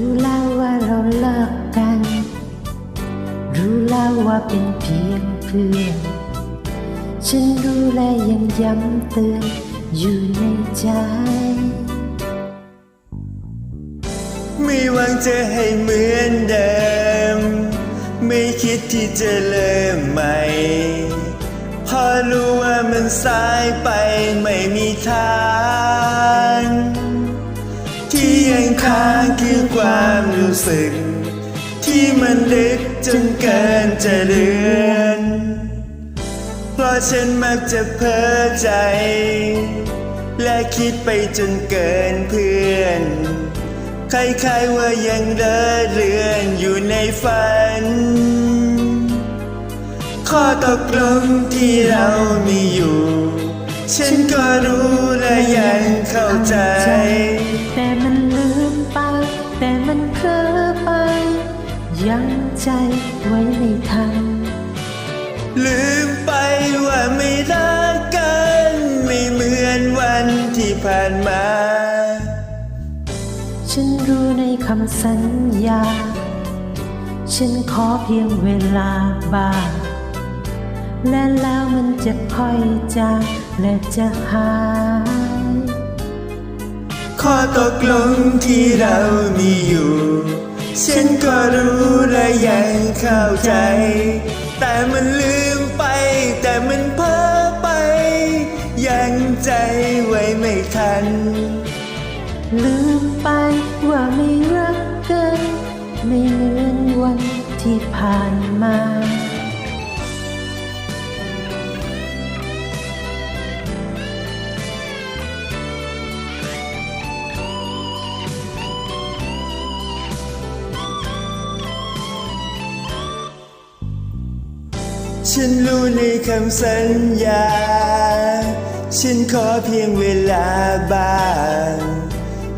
ู้แล้วว่าเลิกกัน รู้แล้วว่าเป็นเพียงเพื่อนฉันรู้และยังย้ำเตือนอยู่ในใจ ไม่หวังจะให้เหมือนเดิม ไม่คิดที่จะเริ่มใหม่พอรู้ว่ามันสายไปไม่มีทาง งค้างคือความรู้สึก ที่มันลึกจนเกินจะเลือนเพราะฉันมักจะเพ้อใจ และคิดไปจนเกินเพื่อนใครๆว่ายังเดินเรือนอยู่ในฝัน ข้อตกลงที่เรามีอยู่ ฉันก็รู้และยังเข้าใจ ใจไว้ไม่ทันลืมไปว่าไม่รักกัน ไม่เหมือนวันที่ผ่านมา ฉันรู้ในคำสัญญา ฉันขอเพียงเวลาบ้างและแล้วมันจะค่อยจางและจะหายข้อตกลงที่เรามีอยู่ ฉันก็รู้และยังเข้าใจ แต่มันลืมไป แต่มันเพ้อไป ยังใจไว้ไม่ทัน ลืมไปว่าไม่รักกัน ไม่เหมือนวันที่ผ่านมา ฉันรู้ในคำสัญญา ฉันขอเพียงเวลาบ้าง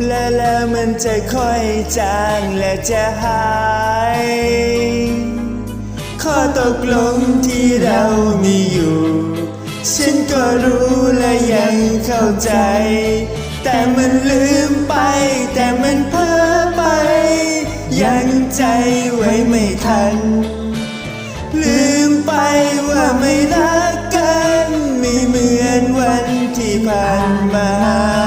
และแล้วมันจะค่อยจางและจะหายข้อตกลงที่เรามีอยู่ ฉันก็รู้และยังเข้าใจ แต่มันลืม ไม่รักกัน ไม่เหมือนวันที่ผ่านมา